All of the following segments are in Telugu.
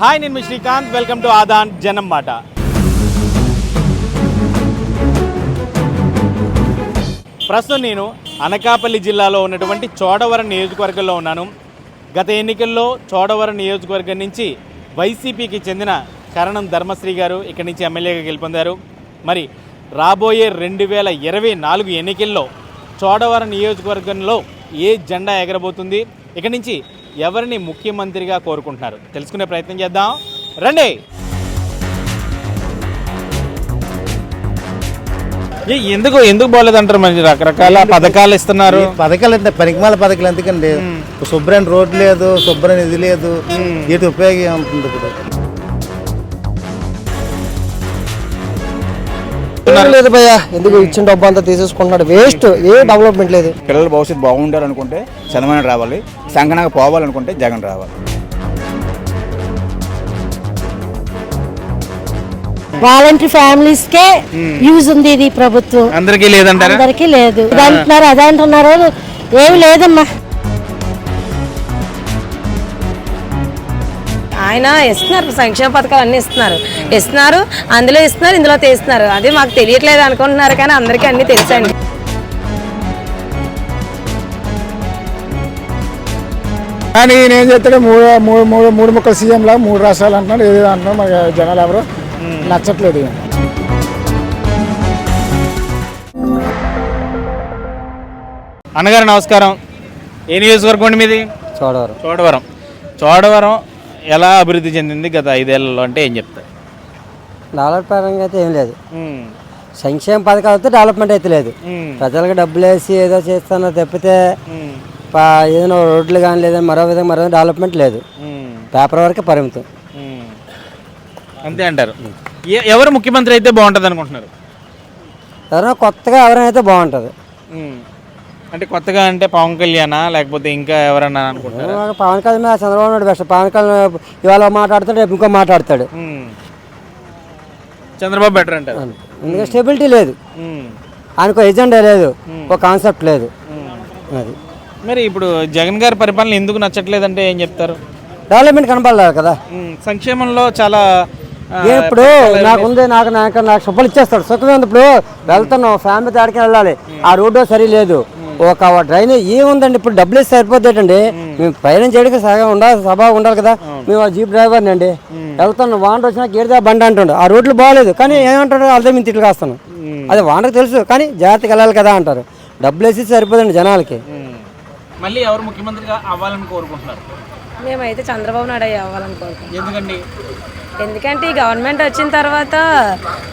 హాయ్ నేను మీ శ్రీకాంత్. వెల్కమ్ టు ఆదాన్ జనం మాట. ప్రస్తుతం నేను అనకాపల్లి జిల్లాలో ఉన్నటువంటి చోడవరం నియోజకవర్గంలో ఉన్నాను. గత ఎన్నికల్లో చోడవరం నియోజకవర్గం నుంచి వైసీపీకి చెందిన కరణం ధర్మశ్రీ గారు ఇక్కడి నుంచి ఎమ్మెల్యేగా గెలుపొందారు. మరి రాబోయే రెండు వేల ఇరవై నాలుగు ఎన్నికల్లో చోడవరం నియోజకవర్గంలో ఏ జెండా ఎగరబోతుంది? ఇక్కడి నుంచి ఎవరిని ముఖ్యమంత్రిగా కోరుకుంటున్నారు? తెలుసుకునే ప్రయత్నం చేద్దాం. రండి! ఏ, ఎందుకు ఎందుకు బాగోలేదంటారు మరి? రకరకాల పథకాలు ఇస్తున్నారు. పథకాలు అంటే పనికిమాల పథకాలు ఎందుకండి? శుభ్రమైన రోడ్డు లేదు శుభ్రమైన ఇది లేదు. వీటి ఉపయోగం ఉంటుంది ఇప్పుడు? లేదు భయ్య ఎందుకు ఇచ్చిన డబ్బు అంతా తీసేసుకుంటున్నాడు? వేస్ట్ ఏ డెవలప్మెంట్ లేదు. పిల్లల భవిష్యత్తు బాగుండాలనుకుంటే చంద్రబాబు రావాలి. సంకనాగా పోవాలనుకుంటే జగన్ రావాలి. వాలంటరీ ఫ్యామిలీస్ కే యూజ్ ఉంది ఇది ప్రభుత్వం. అందరికీ లేదంటారా? అందరికీ లేదు. ఇది అంటున్నారు అదే అంటున్నారు ఏమి లేదమ్మా. ఆయన ఇస్తున్నారు సంక్షేమ పథకాలు అన్ని ఇస్తున్నారు ఇస్తున్నారు అందులో ఇస్తున్నారు ఇందులో తీస్తున్నారు. అది మాకు తెలియట్లేదు అనుకుంటున్నారు కానీ అందరికీ అన్ని తెలుసండి. కానీ ఈయన ఏం చేస్తాడు? మూడు మూడు మూడు మూడు ముక్కల సీఎం లా మూడు రాష్ట్రాలు అంటున్నాడు. ఏదో అంటున్నాడు? మరి జనాలు ఎవరు? నచ్చట్లేదు. అన్నగారు నమస్కారం. ఏ నియోజకవర్గం అండి మీది? చూడవారు. చోడవరం. చోడవరం ఎలా అభివృద్ధి చెందింది? గత ఐదేళ్ళలో అంటే ఏం చెప్తారు? డెవలప్ పరంగా అయితే ఏం లేదు. సంక్షేమ పథకాలతో డెవలప్మెంట్ అయితే లేదు. ప్రజలకు డబ్బులు వేసి ఏదో చేస్తున్నా తప్పితే ఏదైనా రోడ్లు కానీ లేదా మరో విధంగా మరో డెవలప్మెంట్ లేదు. పేపర్ వరకే పరిమితం. అంతే అంటారు. ఎ- ఎవరు ముఖ్యమంత్రి అయితే బాగుంటుంది అనుకుంటున్నారు? ఎవరైనా కొత్తగా ఎవరైనా అయితే బాగుంటుంది. అంటే కొత్తగా అంటే పవన్ కళ్యాణా లేకపోతే ఇంకా ఎవరన్నా అనుకుంటున్నారా పవన్ కళ్యాణ్ మీద చంద్రబాబు నాయుడు బెస్ట్. పవన్ కళ్యాణ్ ఇవాళ మాట్లాడతాడు రేపు ఇంకో మాట్లాడతాడు. ఉమ్. చంద్రబాబు బెటర్ అంటారు. ఎందుకంటే స్టెబిలిటీ లేదు. ఉమ్, ఆయనకు ఎజెండా లేదు. ఒక కాన్సెప్ట్ లేదు. అది. మరి ఇప్పుడు జగన్ గారి పరిపాలన ఎందుకు నచ్చట్లేదంటే ఏం చెప్తారు? డెవలప్మెంట్ కనపడలేదు కదా. ఉమ్, సంక్షేమం లో ఆ, ఏ ఇప్పుడు నాకు ఉంది నాకు నాకు నాకు సుబ్బలు ఇచ్చేస్తాడు. సుఖమే ఉంది ఇప్పుడు. వెళ్తున్నాం ఫ్యామిలీ తాడికి వెళ్ళాలి. ఆ రోడ్డు సరి లేదు ఒక డ్రైనేజ్ ఏముందండి? ఇప్పుడు డబ్బులు ఇస్తే సరిపోతుందండి మేము ప్రయాణం చేయడానికి సగం ఉండాలి సభా ఉండాలి కదా. మేము ఆ జీప్ డ్రైవర్ని అండి. వెళ్తున్నాం వాండ వచ్చినా గేడిదా బండి అంటుండు. ఆ రోడ్లు బాగాలేదు. కానీ ఏమంటాడు అర్థం మేము తిట్లు కాస్తాను. అది వాండకు తెలుసు కానీ జాగ్రత్తగా వెళ్ళాలి కదా అంటారు. డబ్బులు వేసి సరిపోదండి జనాలకి. మళ్ళీ ఎవరు ముఖ్యమంత్రిగా అవ్వాలని కోరుకుంటున్నారు? మేమైతే చంద్రబాబు నాయుడు అయ్యి అవ్వాలనుకుంటున్నాం ఎందుకండి? ఎందుకంటే ఈ గవర్నమెంట్ వచ్చిన తర్వాత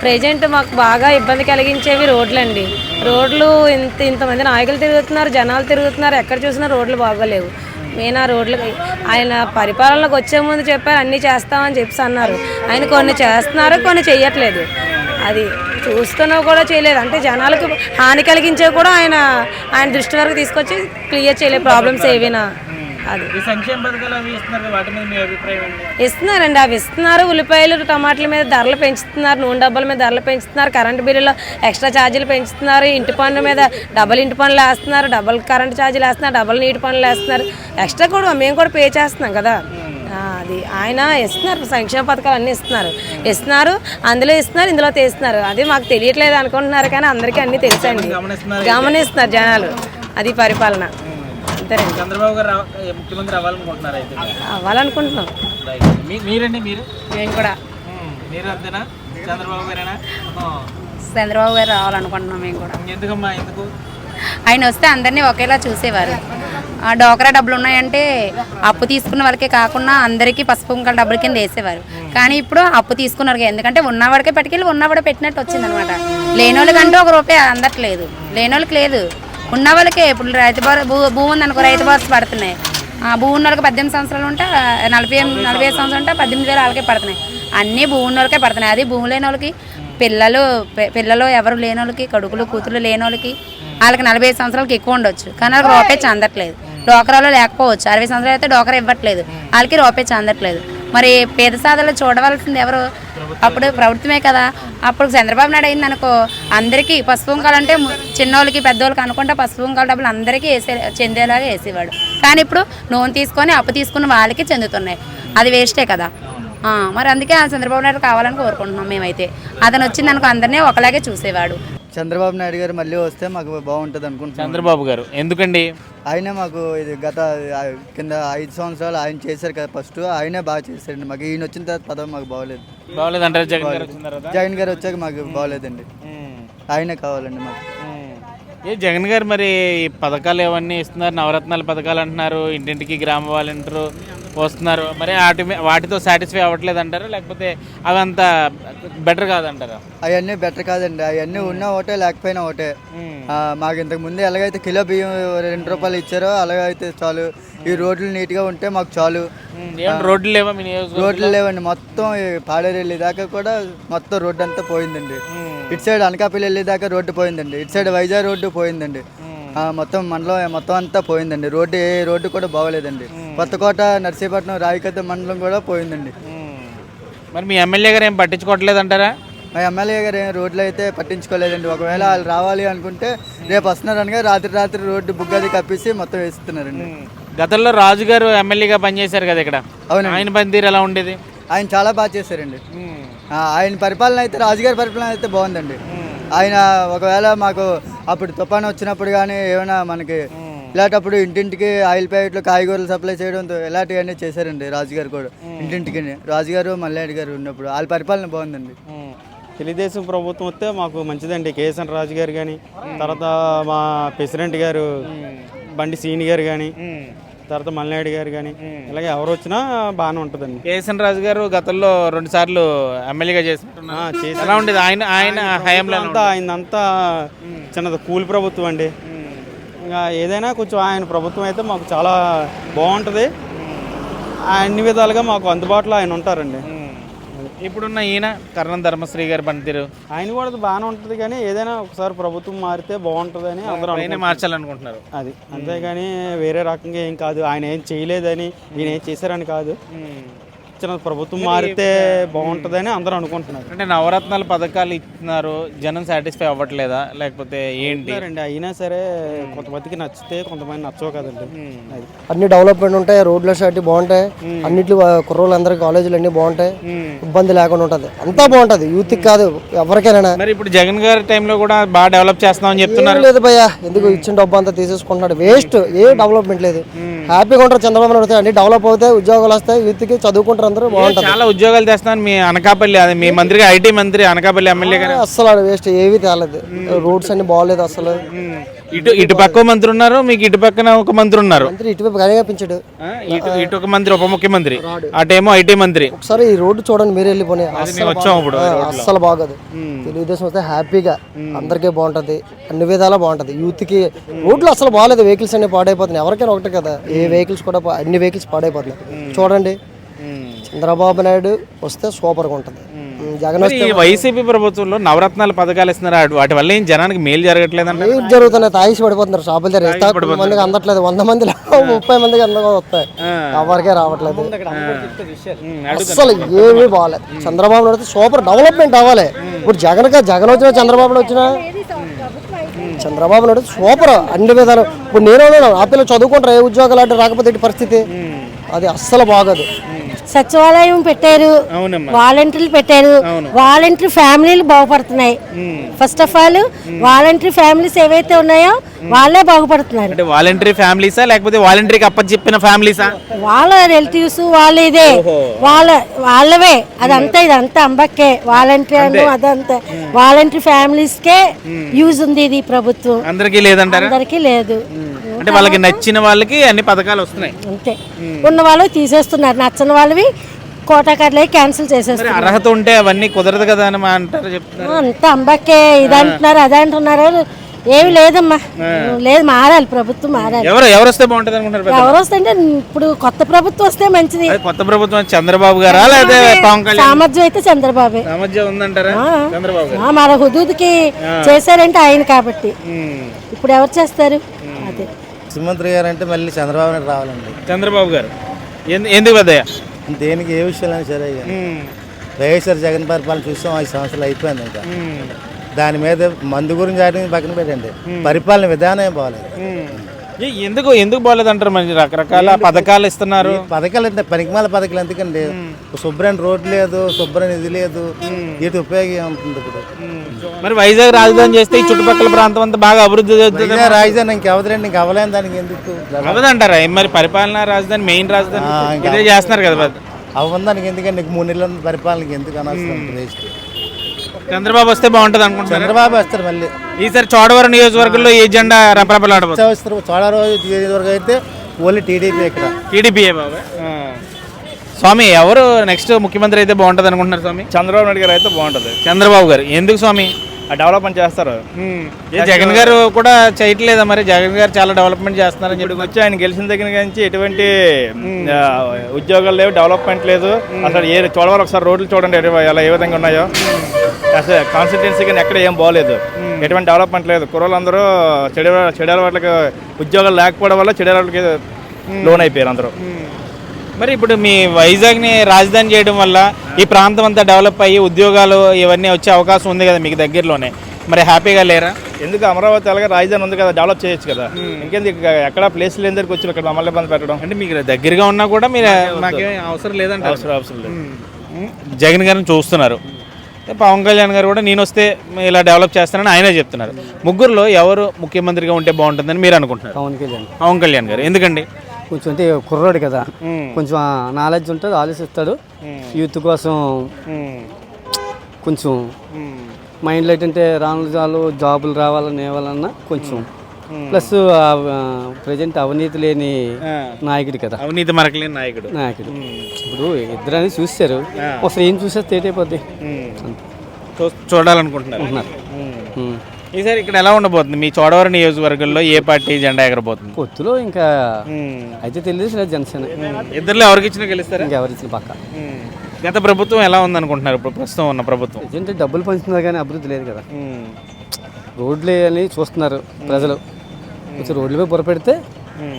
ప్రజెంట్ మాకు బాగా ఇబ్బంది కలిగించేవి రోడ్లండి. రోడ్లు ఇంత ఇంతమంది నాయకులు తిరుగుతున్నారు జనాలు తిరుగుతున్నారు. ఎక్కడ చూసినా రోడ్లు బాగోలేవు. మీనా రోడ్లకి రోడ్లు ఆయన పరిపాలనలోకి వచ్చే ముందు చెప్పారు అన్నీ చేస్తామని చెప్పి అన్నారు. ఆయన కొన్ని చేస్తున్నారు కొన్ని చేయట్లేదు అది చూస్తున్నా కూడా చేయలేదు. అంటే జనాలకు హాని కలిగించేవి కూడా ఆయన ఆయన దృష్టి వరకు తీసుకొచ్చి క్లియర్ చేయలేదు. ప్రాబ్లమ్స్ ఏవైనా. అది. ఈ సంక్షేమ పథకాలు అవి ఇస్తున్నారు వాటి మీద మీ అభిప్రాయం ఏంటి? ఇస్తున్నారండి అవి ఇస్తున్నారు. ఉల్లిపాయలు టమాటాల మీద ధరలు పెంచుతున్నారు నూనె డబ్బాల మీద ధరలు పెంచుతున్నారు కరెంటు బిల్లులో ఎక్స్ట్రా ఛార్జీలు పెంచుతున్నారు ఇంటి పన్ను మీద డబల్ ఇంటి పనులు వేస్తున్నారు డబల్ కరెంట్ ఛార్జీలు వేస్తున్నారు డబల్ నీటి పనులు వేస్తున్నారు. ఎక్స్ట్రా కూడా మేము కూడా పే చేస్తున్నాం కదా. అది ఆయన ఇస్తున్నారు సంక్షేమ పథకాలు అన్నీ ఇస్తున్నారు. ఇస్తున్నారు అందులో ఇస్తున్నారు ఇందులో తీస్తున్నారు. అది మాకు తెలియట్లేదు అనుకుంటున్నారు కానీ అందరికీ అన్నీ తెలుసండి. గమనిస్తున్నారు జనాలు. అది పరిపాలన. అంతేనండి. చంద్రబాబు గారు రావ- ముఖ్యమంత్రి అవ్వాలనుకుంటున్నారు అయితే? అవ్వాలనుకుంటున్నాం. మీ- మీరండి మీరు? మేము కూడా. ఉమ్, మీరు అంతేనా? చంద్రబాబు గారేనా? ఆ. చంద్రబాబు గారు రావాలనుకుంటున్నాం మేము కూడా. ఎందుకమ్మా ఎందుకు? ఆయన వస్తే అందరినీ ఒకేలా చూసేవారు. ఆ డోకరా డబ్బులు ఉన్నాయంటే అప్పు తీసుకున్న వాళ్ళకే కాకుండా అందరికీ పసుపు కుంకాల డబ్బుల కింద వేసేవారు. కానీ ఇప్పుడు అప్పు తీసుకున్నారు ఎందుకంటే ఉన్నవాడికే పట్టుకెళ్ళి ఉన్నవాడే పెట్టినట్టు వచ్చింది అనమాట లేనోళ్ళకంటూ ఒక రూపాయి అందట్లేదు. లేనోళ్ళకి లేదు. ఉన్న వాళ్ళకే. ఇప్పుడు రైతు భూ భూమి ఉంది అనుకో రైతు భరోసా పడుతున్నాయి. భూమి ఉన్న వాళ్ళకి పద్దెనిమిది సంవత్సరాలు ఉంటే నలభై నలభై ఐదు సంవత్సరాలు ఉంటే పద్దెనిమిది వేలు వాళ్ళకే పడుతున్నాయి. అన్నీ భూమి ఉన్న వాళ్ళకే పడుతున్నాయి. అది భూమి లేని వాళ్ళకి పిల్లలు పిల్లలు ఎవరు లేని వాళ్ళకి కొడుకులు కూతురు లేని వాళ్ళకి వాళ్ళకి నలభై ఐదు సంవత్సరాలకి ఎక్కువ ఉండొచ్చు. కానీ వాళ్ళకి రూపాయి చెందట్లేదు. డోకరాలో లేకపోవచ్చు. అరవై సంవత్సరాలు అయితే డోకరా ఇవ్వట్లేదు. వాళ్ళకి రూపాయి చెందట్లేదు. మరి పేద సాధలు చూడవలసింది ఎవరు? అప్పుడు ప్రభుత్వమే కదా. అప్పుడు చంద్రబాబు నాయుడు అయింది అనుకో అందరికీ పసుపు కుంకాలు అంటే చిన్నోళ్ళకి పెద్దోళ్ళకి అనుకుంటే పసుపు కుంకాల డబ్బులు అందరికీ వేసే చెందేలాగా వేసేవాడు. కానీ ఇప్పుడు లోన్ తీసుకొని అప్పు తీసుకున్న వాళ్ళకి చెందుతున్నాయి. అది వేస్టే కదా. మరి అందుకే ఆ చంద్రబాబు నాయుడు కావాలని కోరుకుంటున్నాం మేమైతే. అతను వచ్చింది అనుకో అందరినీ ఒకలాగే చూసేవాడు. చంద్రబాబు నాయుడు గారు మళ్ళీ వస్తే మాకు బాగుంటుంది అనుకుంటున్నాం. చంద్రబాబు గారు ఎందుకండి? ఆయనే మాకు ఇది గత కింద ఐదు సంవత్సరాలు ఆయన చేశారు కదా ఫస్ట్ ఆయనే బాగా చేశారండి మాకు ఈయన వచ్చిన తర్వాత పదవి మాకు బాగోలేదు. బాగోలేదు అంటారు జగన్ గారు వచ్చిన తర్వాత? జగన్ గారు వచ్చాక మాకు బాగోలేదండి. ఆయనే కావాలండి మాకు. ఏ జగన్ గారు మరి ఈ పథకాలు ఏవన్నీ ఇస్తున్నారు? నవరత్నాల పథకాలు అంటున్నారు ఇంటింటికి గ్రామ వాలంటీరు వస్తున్నారు. మరి వాటి వాటితో సాటిస్ఫై అవ్వట్లేదు అంటారా లేకపోతే అవి అంత బెటర్ కాదంటారా? అవన్నీ బెటర్ కాదండి. అవన్నీ ఉన్నా ఒకటే లేకపోయినా ఒకటే. ఆ, మాకు ఇంతకు ముందు ఎలాగైతే కిలో బియ్యం రెండు రూపాయలు ఇచ్చారో అలాగైతే చాలు. ఈ రోడ్లు నీట్గా ఉంటే మాకు చాలు. రోడ్లు లేవా మీ? రోడ్లు లేవండి. మొత్తం పాడేరు వెళ్ళే దాకా కూడా మొత్తం రోడ్డు అంతా పోయిందండి ఇటు సైడ్ అనకాపల్లి వెళ్ళే దాకా రోడ్డు పోయిందండి. ఇటు సైడ్ వైజాగ్ రోడ్డు పోయిందండి. మొత్తం మండలం మొత్తం అంతా పోయిందండి. రోడ్డు ఏ రోడ్డు కూడా బాగోలేదండి. కొత్తకోట నర్సీపట్నం రాయకత్త మండలం కూడా పోయిందండి. మరి మీ ఎమ్మెల్యే గారు ఏం పట్టించుకోవట్లేదు అంటారా? మా ఎమ్మెల్యే గారు ఏం రోడ్లు అయితే పట్టించుకోలేదండి. ఒకవేళ వాళ్ళు రావాలి అనుకుంటే రేపు వస్తున్నారు అనగా రాత్రి రాత్రి రోడ్డు బుగ్గది కప్పేసి మొత్తం వేస్తున్నారండి. గతంలో రాజు గారు ఎమ్మెల్యేగా పనిచేశారు కదా ఇక్కడ? అవునండి. ఆయన పనితీరు ఎలా ఉండేది? ఆయన చాలా బాగా చేశారండి. ఆయన పరిపాలన అయితే రాజుగారి పరిపాలన అయితే బాగుందండి. ఆయన ఒకవేళ మాకు అప్పుడు తుఫాను వచ్చినప్పుడు కానీ ఏమైనా మనకి ఇలాంటప్పుడు ఇంటింటికి ఆయిల్ ప్యాకెట్లు కాయగూరలు సప్లై చేయడం ఇలాంటివన్నీ చేశారండి రాజుగారు కూడా ఇంటింటికి రాజుగారు మల్లారెడ్డి గారు ఉన్నప్పుడు వాళ్ళ పరిపాలన బాగుందండి. తెలుగుదేశం ప్రభుత్వం వస్తే మాకు మంచిదండి. కేఎస్ఎన్ రాజు గారు కానీ తర్వాత మా ప్రెసిడెంట్ గారు బండి సీని గారు కానీ తర్వాత మల్నాయుడు గారు కానీ ఇలాగే ఎవరు వచ్చినా బాగానే ఉంటుందండి. కేసన్ రాజు గారు గతంలో రెండు సార్లు ఎమ్మెల్యేగా చేసినట్టున్నారు. ఎలా ఉండేది? ఆయన ఆయన హయాంలో అంతా ఆయనంతా చిన్నది కూలి ప్రభుత్వం అండి. ఇంకా ఏదైనా కొంచెం ఆయన ప్రభుత్వం అయితే మాకు చాలా బాగుంటుంది. అన్ని విధాలుగా మాకు అందుబాటులో ఆయన ఉంటారండి. ఇప్పుడున్న ఈయన కర్ణం ధర్మశ్రీ గారి పనితీరు? ఆయన కూడా బాగానే ఉంటుంది కానీ ఏదైనా ఒకసారి ప్రభుత్వం మారితే బాగుంటుందని అందరూ ఆయనే అనుకుంటున్నారు. మార్చాలనుకుంటున్నారు. అది. అంతేగాని వేరే రకంగా ఏం కాదు. ఆయన ఏం చేయలేదని ఈయన ఏం చేశారని కాదు. చిన్న ప్రభుత్వం మారితే బాగుంటుందని అందరూ అనుకుంటున్నారు. అంటే నవరత్నాల పథకాలు ఇస్తున్నారు జనం సాటిస్ఫై అవ్వట్లేదా? లేకపోతే ఏంటి? అయినా సరే కొంతమందికి నచ్చితే కొంతమంది నచ్చవు కదండి. అది. అన్ని డెవలప్మెంట్ ఉంటాయి రోడ్ల షాటి బాగుంటాయి అన్నిట్లు కుర్రోళ్ళు అందరికి కాలేజీలు అన్ని బాగుంటాయి ఇబ్బంది లేకుండా ఉంటుంది. అంతా బాగుంటది యూత్ కాదు ఎవరికైనా. మరి ఇప్పుడు జగన్ గారి టైంలో కూడా బాగా డెవలప్ చేస్తామని చెప్తున్నారు. లేదు భయ్యా ఎందుకు ఇచ్చిన డబ్బు అంతా తీసేసుకుంటున్నాడు? వేస్ట్ ఏ డెవలప్మెంట్ లేదు. హ్యాపీగా ఉంటారు చంద్రబాబు నాయుడు వస్తే అన్ని డెవలప్ అవుతాయి ఉద్యోగాలు వస్తాయి యూత్కి చదువుకుంటారు అందరూ చాలా ఉద్యోగాలు తెస్తున్నాను. మీ అనకాపల్లి అదే మీ మంత్రిగా ఐటీ మంత్రి అనకాపల్లి ఎమ్మెల్యే గారు. అస్సలు ఆడ వేస్ట్ ఏవి తేలేదు. రోడ్స్ అన్ని బాగలేదు అసలు ఇటు ఇటు పక్క మంత్రి ఉన్నారు మీకు ఇటు పక్కన ఒక మంత్రి ఉన్నారు. మంత్రి ఇటువైపు కనిపించాడు. ఆ, ఇటు ఇటు ఒక మంత్రి ఉప ముఖ్యమంత్రి. అటేమో ఐటీ మంత్రి. ఒకసారి ఈ రోడ్డు చూడండి మీరు వెళ్ళిపోయి మేము వచ్చాం ఇప్పుడు. అస్సలు బాగోదు. తెలుగుదేశం వస్తే హ్యాపీగా అందరికీ బాగుంటది. అన్ని విధాలా బాగుంటది. యూత్కి రోడ్లు అసలు బాగాలేదు. వెహికల్స్ అన్ని పాడైపోతున్నాయి. ఎవరికైనా ఒకటే కదా. ఏ వెహికల్స్ కూడా పా- అన్ని వెహికల్స్ పాడైపోతున్నాయి. చూడండి. చంద్రబాబు నాయుడు వస్తే సూపర్గా ఉంటది జగన్ మరి వస్తే ఈ వైసీపీ ప్రభుత్వంలో నవరత్నాల పథకాలు ఇస్తున్నారు. అటు- వాటి వల్ల ఏం జనానికి మేలు జరగట్లేదంట ఏం జరుగుతున్నాయి? తాగిసి పడిపోతున్నారు. షాపుల దగ్గర ఎంత మందికి అందట్లేదు. వంద మందిలో ముప్పై మందికి అందగా వస్తాయి. ఎవరికే రావట్లేదు. అస్సలు ఏమీ బాగాలేదు చంద్రబాబు నాయుడు సూపర్ డెవలప్మెంట్ అవ్వాలి. ఇప్పుడు జగన్ జగన్ వచ్చిన చంద్రబాబు వచ్చినా? చంద్రబాబు నాయుడు సూపర్. అన్ని విధాలు. ఇప్పుడు నేను. ఆ పిల్లలు చదువుకుంటారు ఏ ఉద్యోగాలు అంటే రాకపోతే పరిస్థితి? అది అస్సలు బాగోదు. సచివాలయం పెట్టారు. అవునమ్మా. వాలంటీర్లు పెట్టారు. వాలంటీర్ ఫ్యామిలీలు బాగుపడుతున్నాయి. First of all volunteer families ఏవైతే ఉన్నాయో వాళ్ళే బాగుపడుతున్నారు. అంటే వాలంటరీ ఫ్యామిలీసా లేకపోతే వాలంటరీకి అప్పచెప్పిన ఫ్యామిలీసా? వాళ్ళ రిలేటివ్స్ వాళ్ళ ఇదే. వాళ్ళ వాళ్ళవే. అదంతా ఇదంతా అంబక్కే. వాలంటీర్ అదంతా వాలంటీర్ ఫ్యామిలీస్ కే యూజ్ ఉంది ఇది ప్రభుత్వం. అందరికీ లేదంటారా? అందరికీ లేదు. అంటే వాళ్ళకి నచ్చిన వాళ్ళకి అన్ని పథకాలు వస్తున్నాయి. అంతే. ఉన్న వాళ్ళు తీసేస్తున్నారు. నచ్చని వాళ్ళవి కోటాకాట్లే క్యాన్సిల్ మరి చేసేస్తున్నారు. అర్హత ఉంటే అవన్నీ కుదరదు కదా అని మా అంటారు చెప్తున్నారు. అంత అంబక్కే ఇదంటున్నారు అదంటున్నారు. ఏమి లేదమ్మా. లేదు మారాలి ప్రభుత్వం మారాలి. ఎవరు ఎవరు వస్తే బాగుంటుంది అనుకుంటారు పెద్ద? ఎవరు వస్తే ఇప్పుడు కొత్త ప్రభుత్వం వస్తే మంచిది. అది కొత్త ప్రభుత్వం చంద్రబాబు గారా లేదా పవన్ కళ్యాణ్? సామర్థ్యం అయితే చంద్రబాబే. సామర్థ్యం ఉందంటారా? చంద్రబాబు గారు. ఆ, మన హుదూద్కి చేశారంటే ఆయన కాబట్టి. ఇప్పుడు ఎవరు చేస్తారు? అదే. ముఖ్యమంత్రి గారు అంటే మళ్ళీ చంద్రబాబు నాయుడు రావాలండి. చంద్రబాబు గారు. ఎందు- ఎందుకు పెద్దయ్య? దేనికి ఏ విషయాలైనా సరే. వైఎస్ఆర్ జగన్ పరిపాలన చూసాం ఐదు సంవత్సరాలు అయిపోయింది ఇంకా. దాని మీద మందు గురించి పక్కన పెట్టండి. పరిపాలన విధానం బాగాలేదు. ఏ, ఎందుకు ఎందుకు బాగాలేదు అంటారు మరి? రకరకాల పథకాలు ఇస్తున్నారు. పథకాలు అంటే పనికిమాల పథకాలు ఎందుకండి? శుభ్రమైన రోడ్ లేదు శుభ్రమైన ఇది లేదు. వీటి ఉపయోగం ఏముంటుంది ఇప్పుడు? మరి వైజాగ్ రాజధాని చేస్తే ఈ చుట్టుపక్కల ప్రాంతం అంతా బాగా అభివృద్ధి చెందుతుంది రాజధాని ఇంకెవదండి ఇంక అవ్వలేని దానికి ఎందుకు? అవదంటారా ఏం మరి పరిపాలనా రాజధాని మెయిన్ రాజధాని? ఇంకా ఇదే చేస్తున్నారు కదా మరి. అవ్వని దానికి ఎందుకండి? ఇంక మూడు నెలల పరిపాలనకి ఎందుకు అనవసరం? వేస్ట్. చంద్రబాబు వస్తే బాగుంటుంది అనుకుంటున్నారు? చంద్రబాబు వస్తారు మళ్ళీ. ఈసారి చోడవరం నియోజకవర్గంలో ఏ జెండా రెపరెపలాడబోతుంది వస్తారు. చోళరాజు వరకు అయితే ఓన్లీ టీడీపీ ఇక్కడ. టీడీపీ బాబా? స్వామి ఎవరు నెక్స్ట్ ముఖ్యమంత్రి అయితే బాగుంటుంది అనుకుంటున్నారు స్వామి? చంద్రబాబు నాయుడు గారు అయితే బాగుంటుంది. చంద్రబాబు గారు. ఎందుకు స్వామి? ఆ డెవలప్మెంట్ చేస్తారు. ఏ జగన్ గారు కూడా చేయట్లేదా మరి? జగన్ గారు చాలా డెవలప్మెంట్ చేస్తున్నారని చెప్పి వచ్చి ఆయన గెలిచిన దగ్గర నుంచి ఎటువంటి ఉద్యోగాలు లేవు డెవలప్మెంట్ లేదు. అసలు ఏ చూడవాలి ఒకసారి రోడ్లు చూడండి ఎలా ఏ విధంగా ఉన్నాయో. అసలు కాన్స్టిట్యున్సీ కానీ ఎక్కడ ఏం బాగలేదు ఎటువంటి డెవలప్మెంట్ లేదు. కుర్రోళ్ళందరూ చెడు చెడు అలవాట్లకి ఉద్యోగాలు లేకపోవడం వల్ల చెడు అలవాట్లకి లోన్ అయిపోయారు అందరూ. మరి ఇప్పుడు మీ వైజాగ్ని రాజధాని చేయడం వల్ల ఈ ప్రాంతం అంతా డెవలప్ అయ్యి ఉద్యోగాలు ఇవన్నీ వచ్చే అవకాశం ఉంది కదా మీకు దగ్గరలోనే. మరి హ్యాపీగా లేరా? ఎందుకు అమరావతి అలాగే రాజధాని ఉంది కదా డెవలప్ చేయొచ్చు కదా. ఇంకేంది ఇక ఎక్కడ ప్లేస్ లేని దగ్గరికి వచ్చి ఇక్కడ మమ్మల్ని ఇబ్బంది పెట్టడం? అంటే మీకు దగ్గరగా ఉన్నా కూడా మీరు అవసరం లేదంటే అవసరం అవసరం లేదు. జగన్ గారిని చూస్తున్నారు. పవన్ కళ్యాణ్ గారు కూడా నేను వస్తే ఇలా డెవలప్ చేస్తానని ఆయనే చెప్తున్నారు. ముగ్గురులో ఎవరు ముఖ్యమంత్రిగా ఉంటే బాగుంటుందని మీరు అనుకుంటున్నారు? పవన్ కళ్యాణ్. పవన్ కళ్యాణ్ గారు. ఎందుకండి? కొంచెం అంటే కుర్రోడు కదా. కొంచెం నాలెడ్జ్ ఉంటుంది ఆలోచిస్తాడు. యూత్ కోసం కొంచెం మైండ్లో ఏంటంటే రాను చాలు జాబులు రావాలని ఏవాలన్నా కొంచెం ప్లస్ ప్రజెంట్ అవినీతి లేని నాయకుడు కదా. అవినీతి మరకలేని నాయకుడు. నాయకుడు. ఇప్పుడు ఇద్దరని చూశారు ఒకసారి ఏం చూస్తే తేట్ అయిపోద్ది. చూ- చూడాలనుకుంటున్నారు. ఈసారి ఇక్కడ ఎలా ఉండబోతుంది? మీ చోడవరం నియోజకవర్గంలో ఏ పార్టీ జెండా ఎగరబోతుంది? పొత్తులో ఇంకా అయితే తెలియదు లేదు జనసేన. ఇద్దరులో ఎవరికి ఇచ్చినా గెలుస్తారా? ఇంకెవరు ఇచ్చిన పక్క. గత ప్రభుత్వం ఎలా ఉందనుకుంటున్నారు? ఇప్పుడు ప్రస్తుతం ఉన్న ప్రభుత్వం. ఏంటంటే డబ్బులు పంచుతున్నారు కానీ అభివృద్ధి లేదు కదా. రోడ్లు అని చూస్తున్నారు ప్రజలు. కొంచెం రోడ్లపై పొరపెడితే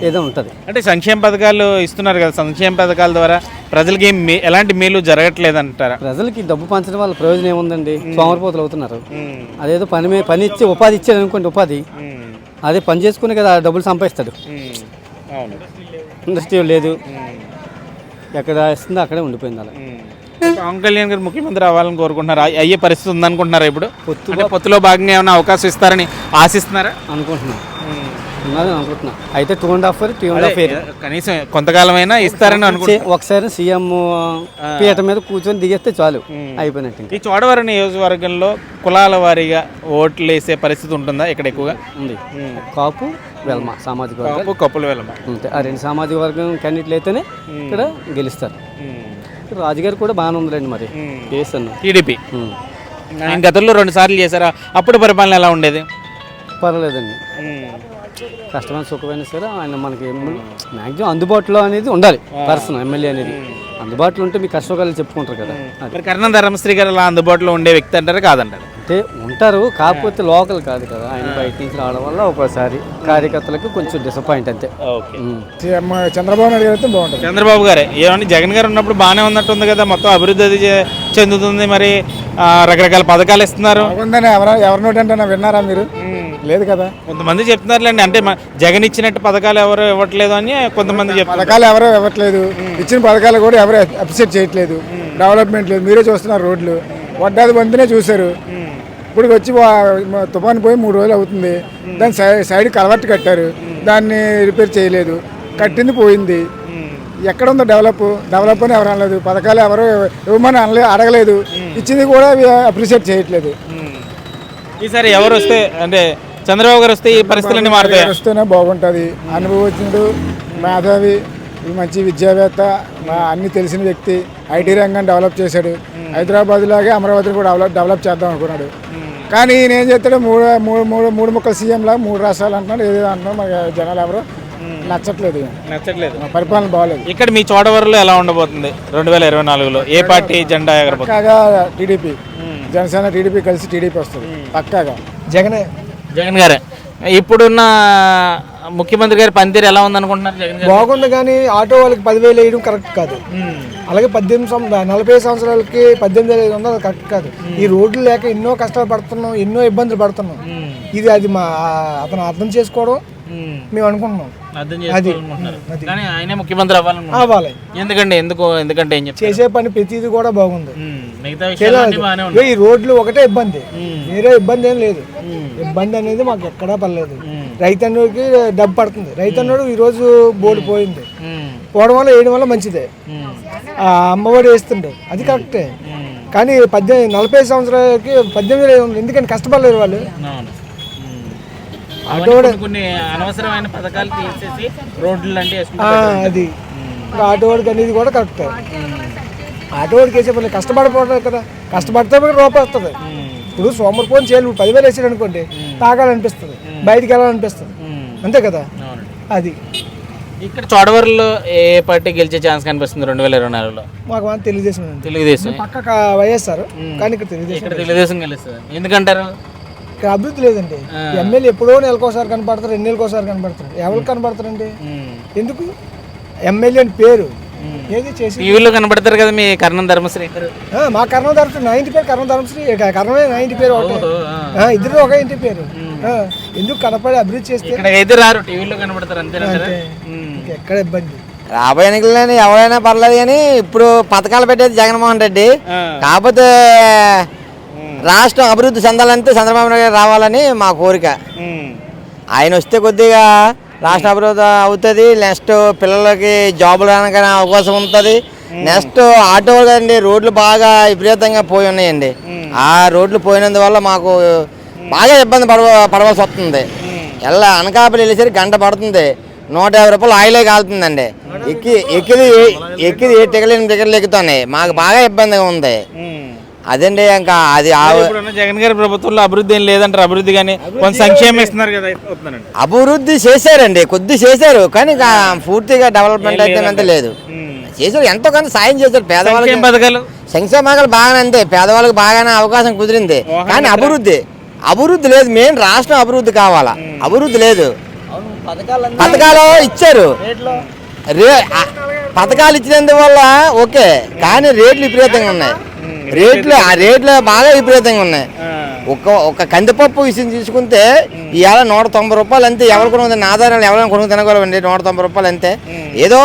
ఏదో ఉంటుంది. అంటే సంక్షేమ పథకాలు ఇస్తున్నారు కదా సంక్షేమ పథకాల ద్వారా ప్రజలకి ఎలాంటి మేలు జరగట్లేదు అంటారా ప్రజలకి డబ్బు పంచడం వల్ల ప్రయోజనం ఏముందండి? సోమరిపోతులు అవుతున్నారు అదేదో పని పని ఇచ్చి ఉపాధి ఇచ్చాడు అనుకోండి ఉపాధి. అదే పని చేసుకుని కదా డబ్బులు సంపాదిస్తాడు. ఇండస్ట్రీ లేదు. ఎక్కడ ఇస్తుందో అక్కడే ఉండిపోయింది అలా. పవన్ కళ్యాణ్ గారు ముఖ్యమంత్రి అవ్వాలని కోరుకుంటున్నారు? అయ్యే- పరిస్థితి ఉందనుకుంటున్నారా ఇప్పుడు? పొత్తులో భాగంగా ఏమైనా అవకాశం ఇస్తారని ఆశిస్తున్నారా? అనుకుంటున్నా. ఉన్నది అనుకుంటున్నా అయితే two and half two and half year కనీసం కొంతకాలమైనా ఇస్తారని అనుకుంటున్నారు ఒకసారి సీఎం పీట మీద కూర్చొని దిగేస్తే చాలు అయిపోయినట్టు ఈ చోడవరం నియోజకవర్గంలో కులాల వారీగా ఓట్లు వేసే పరిస్థితి ఉంటుందా ఇక్కడ ఎక్కువగా? ఉంది. కాపు వెల్మ సామాజిక వర్గం. కాపు కప్పుల అంతే. ఆ రెండు సామాజిక వర్గం క్యాండిడేట్లు అయితేనే ఇక్కడ గెలుస్తారు. రాజుగారు కూడా బాగానే ఉందిలేండి మరి. అన్న టీడీపీ. గతంలో రెండు సార్లు చేశారా? అప్పుడు పరిపాలన ఎలా ఉండేది? పర్వాలేదండి. కష్టమైన సుఖమైన సరే ఆయన మనకి మ్యాక్సిమం అందుబాటులో అనేది ఉండాలి. పర్సన్ ఎమ్మెల్యే అనేది. అందుబాటులో ఉంటే మీ కష్టకాలు చెప్పుకుంటారు కదా. మరి కర్ణం ధర్మశ్రీ గారు అలా అందుబాటులో ఉండే వ్యక్తి అంటారు కాదంటారు? అంటే ఉంటారు కాకపోతే లోకల్ కాదు కదా. ఆయన బయట నుంచి రావడం వల్ల ఒకసారి కార్యకర్తలకు కొంచెం డిసప్పాయింట్ అంతే. చంద్రబాబు నాయుడు గారు అయితే బాగుంటుంది. చంద్రబాబు గారే ఏమన్నా జగన్ గారు ఉన్నప్పుడు బాగానే ఉన్నట్టుంది కదా మొత్తం అభివృద్ధి అది చెందుతుంది మరి ఆ, రకరకాల పథకాలు ఇస్తున్నారు. ఎవరు ఎవరి నోటి అంటే విన్నారా మీరు? లేదు కదా. కొంతమంది చెప్తున్నారులేండి అంటే జగన్ ఇచ్చినట్టు పథకాలు ఎవరు ఇవ్వట్లేదు అని కొంతమంది పథకాలు ఎవరు ఇవ్వట్లేదు. ఇచ్చిన పథకాలు కూడా ఎవరు అప్రిషియేట్ చేయట్లేదు. డెవలప్మెంట్ లేదు. మీరే చూస్తున్నారు రోడ్లు. వడ్డాది బంతినే చూశారు. ఇప్పుడు వచ్చి తుఫాన్ పోయి మూడు రోజులు అవుతుంది. దాని సైడ్ కలవట్టు కట్టారు. దాన్ని రిపేర్ చేయలేదు. కట్టింది పోయింది. ఎక్కడ ఉందో డెవలప్ డెవలప్ అని ఎవరు అనలేదు. పథకాలు ఎవరు ఇవ్వమని అనలే అడగలేదు. ఇచ్చింది కూడా అప్రిషియేట్ చేయట్లేదు. ఈసారి ఎవరు వస్తే అంటే చంద్రబాబు గారు వస్తే ఈ పరిస్థితులన్నీ మారుతాయి? వస్తేనే బాగుంటుంది. అనుభవజ్ఞుడు మేధావి మంచి విద్యావేత్త మా అన్ని తెలిసిన వ్యక్తి ఐటీ రంగాన్ని డెవలప్ చేశాడు. హైదరాబాద్ లాగే అమరావతిని కూడా డెవలప్ డెవలప్ చేద్దాం అనుకున్నాడు. కానీ ఈయన ఏం చేస్తాడు? మూడు మూడు మూడు మూడు ముక్కల సీఎంలా మూడు రాష్ట్రాలు అంటున్నాడు. ఏదో అంటున్నాడు? మన జనాలు ఎవరు? నచ్చట్లేదు. నచ్చట్లేదు. మా పరిపాలన బాగాలేదు. ఇక్కడ మీ చోడవరంలో ఎలా ఉండబోతుంది? రెండు వేల ఇరవై నాలుగులో ఏ పార్టీ జెండా ఎగరబోతుంది? పక్కాగా టీడీపీ. జనసేన టీడీపీ కలిసి టీడీపీ వస్తుంది. పక్కాగా. జగనే జగన్ గారే. ఇప్పుడున్న ముఖ్యమంత్రి గారి పనితీరు ఎలా ఉందనుకుంటున్నారు జగన్ గారు? బాగుంది కానీ ఆటో వాళ్ళకి పదివేలు వేయడం కరెక్ట్ కాదు. అలాగే పద్దెనిమిది సంవత్సరాలు నలభై సంవత్సరాలకి పద్దెనిమిది వేల ఐదు వందలు కరెక్ట్ కాదు. ఈ రోడ్లు లేక ఎన్నో కష్టాలు పడుతున్నాం ఎన్నో ఇబ్బందులు పడుతున్నాం. ఇది అది మా అతను అర్థం చేసుకోవడం మేము. అనుకుంటున్నాం. అర్థం అది. చేసుకోవాలనుకుంటున్నారు. అది. కానీ ఆయనే ముఖ్యమంత్రి అవ్వాలనుకుంటున్నారు అవ్వాలి. ఎందుకండి? ఎందుకు? ఎందుకంటే ఏం చెప్తారు? చేసే పని ప్రతిదీ కూడా బాగుంది. మిగతా విషయాలు అన్నీ బాగానే చేయలేదు. ఉన్నాయి. ఈ రోడ్లు ఒకటే ఇబ్బంది. వేరే ఇబ్బంది ఏం లేదు. ఇబ్బంది అనేది మాకు ఎక్కడా పర్లేదు. రైతన్నుడికి డబ్బు పడుతుంది. రైతన్నుడు ఈ రోజు బోర్డు పోయింది. పోవడం వల్ల వేయడం వల్ల మంచిదే. ఆ అమ్మఒడి వేస్తుండే. అది కరెక్టే. కానీ పద్దెనిమిది నలభై సంవత్సరాలకి పద్దెనిమిది. ఎందుకంటే కష్టపడలేరు వాళ్ళు. కొన్ని అనవసరమైన పథకాలు తీసేసి రోడ్లు అది. ఇంకా ఆటోవాడికి అనేది కూడా కరెక్టే. ఆటోవాడికి వేసే పని కష్టపడిపోవడం కదా. కష్టపడితే రూపాయి వస్తుంది. ఇప్పుడు సోమరిపోని చేయాలి పదివేలు వేసాడు అనుకోండి తాగాలనిపిస్తుంది. బయటికి వెళ్ళాలనిపిస్తుంది. అంతే కదా? అది. ఇక్కడ చోడవరంలో ఏ పార్టీ గెలిచే ఛాన్స్ కనిపిస్తుంది రెండు వేల ఇరవై నాలుగులో? మాకు తెలుగుదేశం. తెలుగుదేశం పక్క వైఎస్ఆర్ కానీ ఇక్కడ తెలుగుదేశం ఇక్కడ తెలుగుదేశం గెలుస్తుంది. ఎందుకంటారు? ఇక్కడ అభివృద్ధి లేదండి. ఎమ్మెల్యే ఎప్పుడో నెలకోసారి కనపడతారు రెండు నెలకోసారి కనపడతారు. ఎవరికి కనపడతారండి? ఎందుకు? ఎమ్మెల్యే అని పేరు. ఏది చేసి టీవీలో కనబడతారు కదా మీ కర్ణం ధర్మశ్రీ మా కర్ణ ధర్మశ్రీ నా ఇంటి పేరు కర్ణ ధర్మశ్రీ కర్ణమే నా ఇంటి పేరు ఒకటే. ఆ, ఇద్దరు ఒక ఇంటి పేరు. ఎందుకు కనపడి అభివృద్ధి చేస్తే ఇక్కడికైతే రారు టీవీలో కనబడతారు అంతే. ఎక్కడ ఇబ్బంది? రాబోయే ఎన్నికలని ఎవరైనా పర్లేదు కానీ ఇప్పుడు పథకాలు పెట్టేది జగన్మోహన్ రెడ్డి. కాకపోతే రాష్ట్రం అభివృద్ధి చెందాలంటే చంద్రబాబు నాయుడు గారు రావాలని మా కోరిక. ఆయన వస్తే కొద్దిగా రాష్ట్ర అభివృద్ధి అవుతుంది నెక్స్ట్ పిల్లలకి జాబులు రావడానికి అవకాశం ఉంటుంది. నెక్స్ట్ ఆటో అండి రోడ్లు బాగా విపరీతంగా పోయి ఉన్నాయండి. ఆ రోడ్లు పోయినందువల్ల మాకు బాగా ఇబ్బంది పడవ పడవలసి వస్తుంది. ఎలా అనకాపల్లి వెళ్ళేసరికి గంట పడుతుంది. నూట యాభై రూపాయలు ఆయిలే కాలుతుందండి. ఎక్కి ఎక్కిది ఎక్కిది ఏ టికెట్లు టికెట్లు ఎక్కుతాయి మాకు బాగా ఇబ్బందిగా ఉంది. అదండి ఇంకా అది ఇప్పుడున్న జగన్ గారి ప్రభుత్వంలో అభివృద్ధి ఏం లేదంటారు? అభివృద్ధి కానీ కొంత సంక్షేమం ఇస్తున్నారు కదా అభివృద్ధి చేశారండి కొద్ది చేశారు కానీ ఇంకా పూర్తిగా డెవలప్మెంట్ అయితే అంత లేదు. చేశారు ఎంతో కొంత సాయం చేశారు పేదవాళ్ళకి. సంక్షేమ పథకాలు? సంక్షేమ పథకాలు బాగానే అంతే పేదవాళ్ళకి బాగానే అవకాశం కుదిరింది. కానీ అభివృద్ధి అభివృద్ధి లేదు మెయిన్ రాష్ట్రం అభివృద్ధి కావాలా? అభివృద్ధి లేదు. పథకాలు ఇచ్చారు. రే ఆ- పథకాలు ఇచ్చినందువల్ల ఓకే కానీ రేట్లు విపరీతంగా ఉన్నాయి. రేట్లు ఆ రేట్లు బాగా విపరీతంగా ఉన్నాయి. ఒక ఒక కందిపప్పు విషయం తీసుకుంటే ఇవాళ నూట తొంభై రూపాయలు అంతే. ఎవరు నా ఆధారాలు ఎవరైనా కొనుక్కు తినగలవండి. నూట తొంభై రూపాయలు అంతే. ఏదో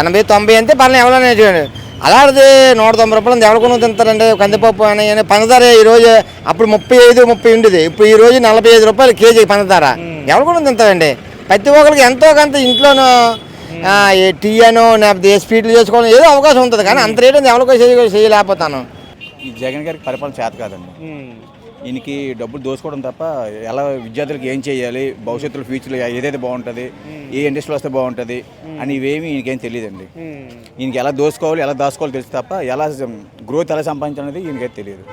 ఎనభై తొంభై అంతే పర్లేదు ఎవరైనా చూడండి. అలాంటిది నూట తొంభై రూపాయలు ఎవరు కొనుక్కు తింటారండి? కందిపప్పు అని పంచదార ఈ రోజు అప్పుడు ముప్పై ఐదు ముప్పై ఉండేది. ఇప్పుడు ఈ రోజు నలభై ఐదు రూపాయలు కేజీ పంచదార. ఎవరు కొనుక్కు తింటారండి? ప్రతి ఒక్కరికి ఎంతో కొంత ఇంట్లోనూ టీ అనో లేకపోతే ఏ స్వీట్లు చేసుకోవడం ఏదో అవకాశం ఉంటుంది కానీ అంత రేటు ఎవరికో చేయ చేయలేకపోతాను. ఈ జగన్ గారికి పరిపాలన చేత కాదండి. ఈయనకి డబ్బులు దోసుకోవడం తప్ప ఎలా విద్యార్థులకు ఏం చేయాలి భవిష్యత్తులో ఫ్యూచర్లో ఏదైతే బాగుంటుంది ఏ ఇండస్ట్రీ వస్తే బాగుంటుంది అని ఇవేమి ఈయనకేం తెలియదండి. ఈయనకి ఎలా దోసుకోవాలి ఎలా దాచుకోవాలి తెలుసు తప్ప ఎలా గ్రోత్ ఎలా సంపాదించాలనేది ఈయనకైతే తెలియదు.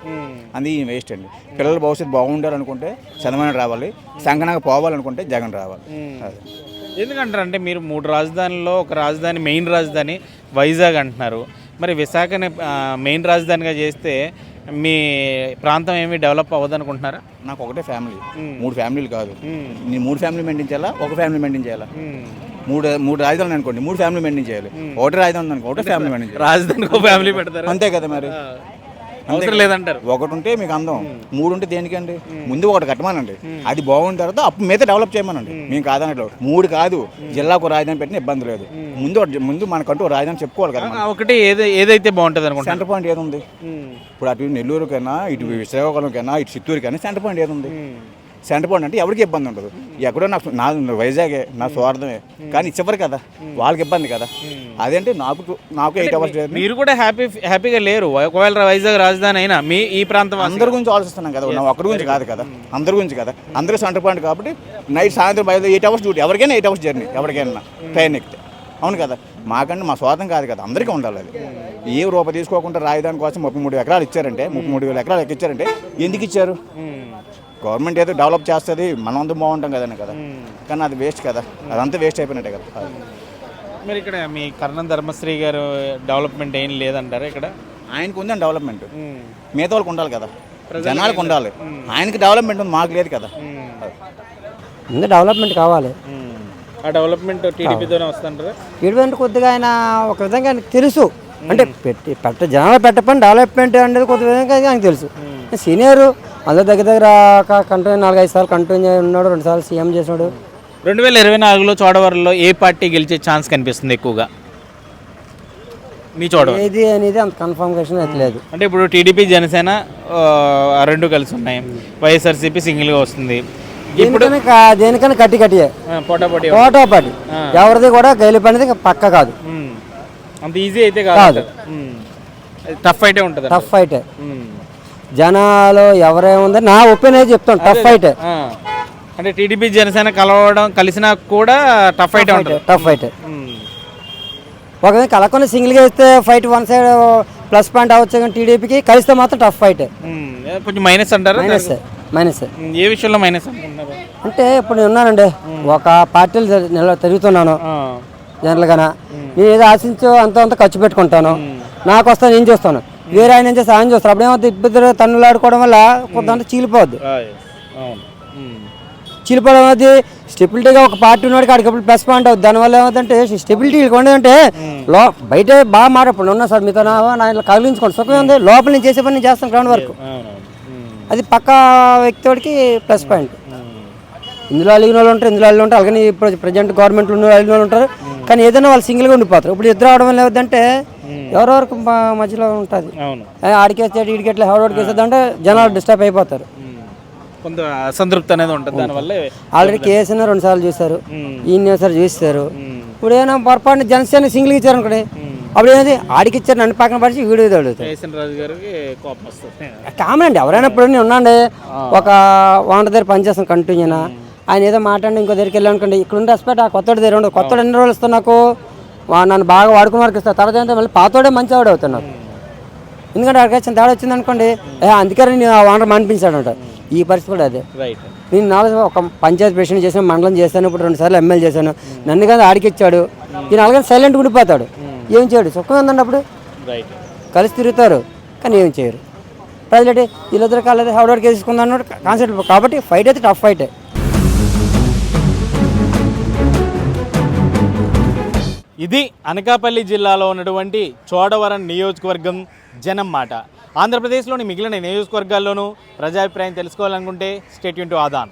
అది ఈయన వేస్ట్ అండి. పిల్లల భవిష్యత్తు బాగుండాలనుకుంటే చంద్రబాబు రావాలి సంకనాగా పోవాలనుకుంటే జగన్ రావాలి. అది. ఎందుకంటారు అంటే మీరు మూడు రాజధానుల్లో ఒక రాజధాని మెయిన్ రాజధాని వైజాగ్ అంటున్నారు. మరి విశాఖని మెయిన్ రాజధానిగా చేస్తే మీ ప్రాంతం ఏమి డెవలప్ అవ్వదు అనుకుంటున్నారా నాకు ఒకటే ఫ్యామిలీ. మూడు ఫ్యామిలీలు కాదు. నేను మూడు ఫ్యామిలీ మెయింటైన్ చేయాలా? ఒక ఫ్యామిలీ మెయింటైన్ చేయాలా? మూడు మూడు రాజధానులు అనుకోండి మూడు ఫ్యామిలీ మెయింటైన్ చేయాలి. ఒకటి రాజధాని అనుకో ఒకటే ఫ్యామిలీ మెయింటైన్ రాజధానికి ఒక ఫ్యామిలీ పెడతారు? అంతే కదా మరి. అవసరం లేదంటారు. ఒకటి ఉంటే మీకు అందం. మూడు ఉంటే దేనికండి? ముందు ఒకటి కట్టమానండి. అది బాగున్న తర్వాత అప్పుడు మీద డెవలప్ చేయమనండి. మేము. కాదనట్లు మూడు కాదు. జిల్లాకు రాజధాని పెట్టిన ఇబ్బంది లేదు. ముందు ముందు మనకంటూ రాజధాని చెప్పుకోవాలి కదా ఒకటి ఏది ఏదైతే బాగుంటుంది అనుకుంటున్నారు సెంటర్ పాయింట్ ఏది ఉంది ఇప్పుడు అటు నెల్లూరుకైనా ఇటు శ్రీకాకుళంకైనా ఇటు చిత్తూరుకైనా సెంటర్ పాయింట్ ఏది ఉంది సెంటర్ పాయింట్ అంటే ఎవరికి ఇబ్బంది ఉండదు. ఎక్కడో నాకు నా వైజాగే నా స్వార్థమే. కానీ ఇచ్చేవారు కదా. వాళ్ళకి ఇబ్బంది కదా. అదేంటే? నాకు నాకు ఎయిట్ అవర్స్ మీరు కూడా హ్యాపీ హ్యాపీగా లేరు. ఒకవేళ వైజాగ్ రాజధాని అయినా మీ ఈ ప్రాంతం అందరి గురించి ఆలోచిస్తున్నాం కదా. నా ఒక్కరి గురించి కాదు కదా. అందరి గురించి కదా. అందరూ సెంటర్ పాయింట్ కాబట్టి నైట్ సాయంత్రం బయలుదేరి ఎయిట్ అవర్స్ డ్యూటీ ఎవరికైనా ఎయిట్ అవర్స్ జర్నీ ఎవరికైనా ట్రైన్ ఎక్కితే. అవును కదా. మాకంటే మా స్వార్థం కాదు కదా. అందరికీ ఉండాలి అది. ఏ రూపాయి తీసుకోకుండా రాజధాని కోసం ముప్పై మూడు ఎకరాలు ఇచ్చారంటే ముప్పై మూడు వేల ఎకరాలు ఇచ్చారంటే ఎందుకు ఇచ్చారు? గవర్నమెంట్ ఏదో డెవలప్ చేస్తుంది మనం అందరం బాగుంటాం కదనే కదా. కానీ అది వేస్ట్ కదా. అదంతా వేస్ట్ అయిపోయినట్టే కదా. మరి ఇక్కడ మీ కర్ణం ధర్మశ్రీ గారు డెవలప్మెంట్ ఏం లేదంటారా ఇక్కడ? ఆయనకు ఉందండి డెవలప్మెంట్. మిగతా వాళ్ళకి ఉండాలి కదా. జనాలకు ఉండాలి. ఆయనకి డెవలప్మెంట్ ఉంది మాకు లేదు కదా. ముందు డెవలప్మెంట్ కావాలి. ఆ డెవలప్మెంట్ టీడీపీతోనే వస్తుంటారా? ఇటువంటి కొద్దిగా ఆయన ఒక విధంగా ఆయనకు తెలుసు. అంటే పెట్టి పెట్ట జనాలు పెట్టపని డెవలప్మెంట్ అనేది కొద్ది విధంగా ఆయనకు తెలుసు. సీనియర్ అందరి దగ్గర దగ్గర కంటిన్యూ నాలుగైదు సార్లు కంటిన్యూ ఉన్నాడు రెండు సార్లు సీఎం చేసినాడు రెండు వేల ఇరవై నాలుగులో చోడవరంలో ఏ పార్టీ గెలిచే ఛాన్స్ కనిపిస్తుంది ఎక్కువగా? మీ చోడవరం. ఏది అనేది అంత కన్ఫర్మేషన్ అయితే లేదు. అంటే ఇప్పుడు టీడీపీ జనసేన ఆ, రెండు కలిసి ఉన్నాయి. వైఎస్ఆర్సీపీ సింగిల్గా వస్తుంది. ఇప్పుడు దేనికైనా కా- దేనికైనా కట్టి కట్టియే. ఆ, పోటాపోటీ. ఎవరిది కూడా గెలిపనేది పక్క కాదు. ఉమ్. అంత ఈజీ అయితే కాదు. కాదు. టఫ్ అయితే ఉంటుంది టఫ్ ఫైట్ జనాలు ఎవరేముంది? నా ఒపీనియన్ చెప్తాను. టఫ్ ఫైట్ అంటే టీడీపీ జనసేన కలవడం కలిసినా కూడా టఫ్ అయితే ఉంటుంది. Tough fight. ఒకవేళ కలకొని సింగిల్గా ఇస్తే fight one side plus point అవ్వచ్చు కానీ టీడీపీకి కలిస్తే మాత్రం టఫ్ ఫైట్. కొంచెం మైనస్ అంటారా? మైనస్ మైనస్ ఏ. విషయంలో మైనస్ అంటే ఇప్పుడు నేను ఉన్నానండి. ఒక పార్టీలు నిల- తిరుగుతున్నాను. జనరల్గానా. నేను ఏదో ఆశించో అంత అంత ఖర్చు పెట్టుకుంటాను. నాకు వస్తా నేను చూస్తాను. వేరే ఆయన చేస్తే ఆయన చూస్తారు. అప్పుడు ఏమవుతుంది ఇద్దరు తన్నులు ఆడుకోవడం వల్ల కొంత చీలిపోద్ది. చీలిపోవడం అది స్టెబిలిటీగా ఒక పార్టీ ఉన్నాడు కాడికి అప్పుడు ప్లస్ పాయింట్ అవుతుంది దానివల్ల ఏమవుతుందంటే స్టెబిలిటీ ఉండదంటే లో బయట బాగా మారప్పుడు ఉన్నా సార్ మీతో నా నా ఇలా కదిలించుకోండి. సుఖం ఉంది. లోపల నేను చేసే పని నేను చేస్తాను గ్రౌండ్ వరకు. అది పక్క వ్యక్తికి ప్లస్ పాయింట్. ఇందులో అలిగిన వాళ్ళు ఉంటారు ఇందులో అలిగిన ఉంటారు. అలాగే ఇప్పుడు ప్రజెంట్ గవర్నమెంట్లో ఉన్న అలిగిన వాళ్ళు ఉంటారు. కానీ ఏదైనా వాళ్ళు సింగిల్గా ఉండిపోతారు. ఇప్పుడు ఇద్దరు అవడం వల్ల ఏమవుతుందంటే ఎవరెవరికి మధ్యలో ఉంటుంది. ఆడికేస్తాడు ఈడికెట్లా హెవడోడికి వేసేది అంటే జనాలు డిస్టర్బ్ అయిపోతారు. కొంత అసంతృప్తి అనేది ఉంటుంది దానివల్ల ఆల్రెడీ కేసీఆర్ రెండు సార్లు చూశారు. ఈయన సార్ చూస్తారు. ఇప్పుడు ఏమైనా పొరపాటు జనసేన సింగిల్ ఇచ్చారు అనుకోండి అప్పుడు ఏమైంది? ఆడికి ఇచ్చారు నన్ను పక్కన పడిచి వీడియో వస్తుంది. కామన్ అండి ఎవరైనా ఇప్పుడు నేను ఉన్నాండి ఒక వంట దగ్గర పనిచేస్తాను కంటిన్యూనా. ఆయన ఏదో మాట్లాడి ఇంకో దగ్గరికి వెళ్ళాను అనుకోండి ఇక్కడ ఉండే రెస్పెక్ట్ ఆ కొత్తోడి దగ్గర ఉండదు కొత్తోడు ఎన్ని రోజులు ఇస్తాను నాకు? వా- నన్ను బాగా వాడుకున్న వరకు ఇస్తారు తర్వాత ఏంటంటే మళ్ళీ పాతోడే మంచివాడు అవుతాను నాకు ఎందుకంటే వచ్చిన తేడా వచ్చింది అనుకోండి ఏ అందుకని నేను ఆ వాంటర్ మనిపించాడు అంట ఈ పరిస్థితి కూడా అదే. నేను నాలుగు ఒక పంచాయతీ ప్రెసిడెంట్ చేశాను మండలం చేశాను ఇప్పుడు రెండు సార్లు ఎమ్మెల్యే చేశాను. నన్ను కానీ ఆడికి ఇచ్చాడు ఈయన అలాగే సైలెంట్ ఉండిపోతాడు. ఏం చేయడు? సుఖం ఉందండి అప్పుడు కలిసి తిరుగుతారు కానీ ఏం చేయరు. ప్రజలంటే వీళ్ళిద్దరు కాలేదు హౌడౌట్ వేసుకుందాం అన్నాడు కాన్సెప్ట్ కాబట్టి ఫైట్ అయితే టఫ్ ఫైట్ ఇది అనకాపల్లి జిల్లాలో ఉన్నటువంటి చోడవరం నియోజకవర్గం జనం మాట. ఆంధ్రప్రదేశ్లోని మిగిలిన నియోజకవర్గాల్లోనూ ప్రజాభిప్రాయం తెలుసుకోవాలనుకుంటే స్టేట్ టు ఆదాన్.